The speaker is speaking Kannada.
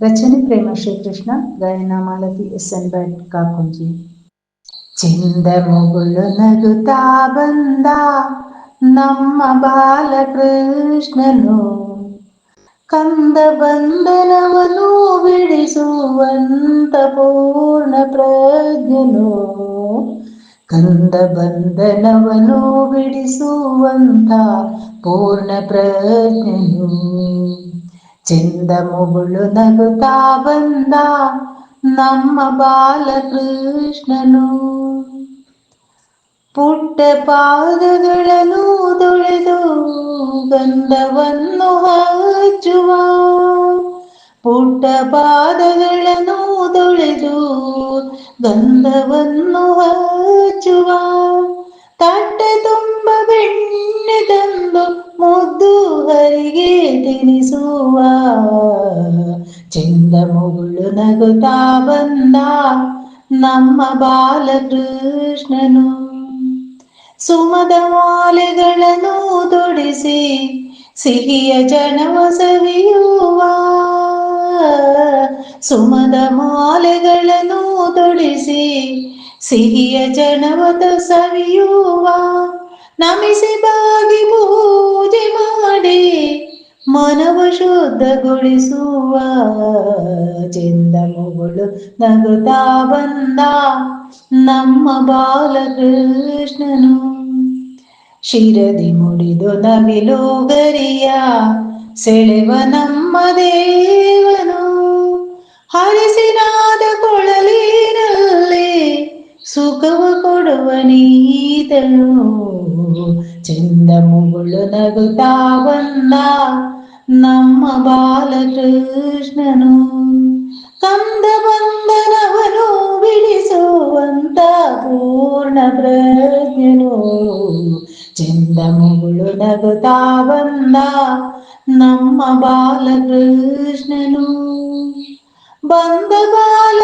ರಚನೆ ಪ್ರೇಮ ಶ್ರೀಕೃಷ್ಣ ಗಾಯನ ಮಾಲತಿ ಎಸ್ ಎನ್ ಭಟ್ ಕಾಕುಂಜಿ ಚಿಂದ ಮುಗುಳು ನಗುತ್ತಾ ಬಂದ ನಮ್ಮ ಬಾಲಕೃಷ್ಣನು ಕಂದ ಬಂಧನವನು ಬಿಡಿಸುವಂತ ಪೂರ್ಣ ಪ್ರಜ್ಞನು ಕಂದ ಬಂಧನವನು ಬಿಡಿಸುವಂತ ಪೂರ್ಣ ಪ್ರಜ್ಞನು ಚೆಂದ ಮುಗುಳು ನಗುತ್ತಾ ಬಂದ ನಮ್ಮ ಬಾಲಕೃಷ್ಣನು ಪುಟ್ಟ ಪಾದಗಳನ್ನು ತೊಳೆದು ಗಂಧವನ್ನು ಹಚ್ಚುವ ಪುಟ್ಟ ಪಾದಗಳನ್ನು ತೊಳೆದು ಗಂಧವನ್ನು ಹಚ್ಚುವ ತಟ್ಟೆ ತುಂಬ ಬೆಣ್ಣೆ ತಂದು ಮುದ್ದು ಹರಿಗೆ ತಿನಿಸುವ ಚೆಂದ ಮುಗುಳು ನಗುತ್ತಾ ಬಂದ ನಮ್ಮ ಬಾಲಕೃಷ್ಣನು. ಸುಮದ ಮಾಲೆಗಳನ್ನು ತೊಡಿಸಿ ಸಿಹಿಯ ಜನವ ಸವಿಯುವ. ಸುಮದ ಮಾಲೆಗಳನ್ನು ತೊಡಿಸಿ ಸಿಹಿಯ ಜನವದ ಸವಿಯುವ. ನಮಿಸಿ ಬಾಗಿ ಪೂಜೆ ಮಾಡಿ ಮನವ ಶುದ್ಧಗೊಳಿಸುವ ಚೆಂದ ಮುಗುಳು ನಗುತ್ತಾ ಬಂದ ನಮ್ಮ ಬಾಲಕೃಷ್ಣನು. ಶಿರದಿ ಮುಡಿದು ನವಿಲು ಗರಿಯ ಸೆಳೆವ ನಮ್ಮ ದೇವನು. ಹರಿಸಿನಾದ ಕೊಳಲಿನಲ್ಲಿ ಸುಖವ ಕೊಡುವ ನೀತನು. ಚಂದ ಮುಗುಳು ನಗುತ್ತಾ ಬಂದ ನಮ್ಮ ಬಾಲಕೃಷ್ಣನು ಕಂದ ಬಂಧನವನು ಬಿಡಿಸುವಂತ ಪೂರ್ಣ ಪ್ರಜ್ಞನು ಚಂದ ಮುಗುಳು ನಗುತ್ತಾ ಬಂದ ನಮ್ಮ ಬಾಲಕೃಷ್ಣನು ಬಂದ ಬಾಲ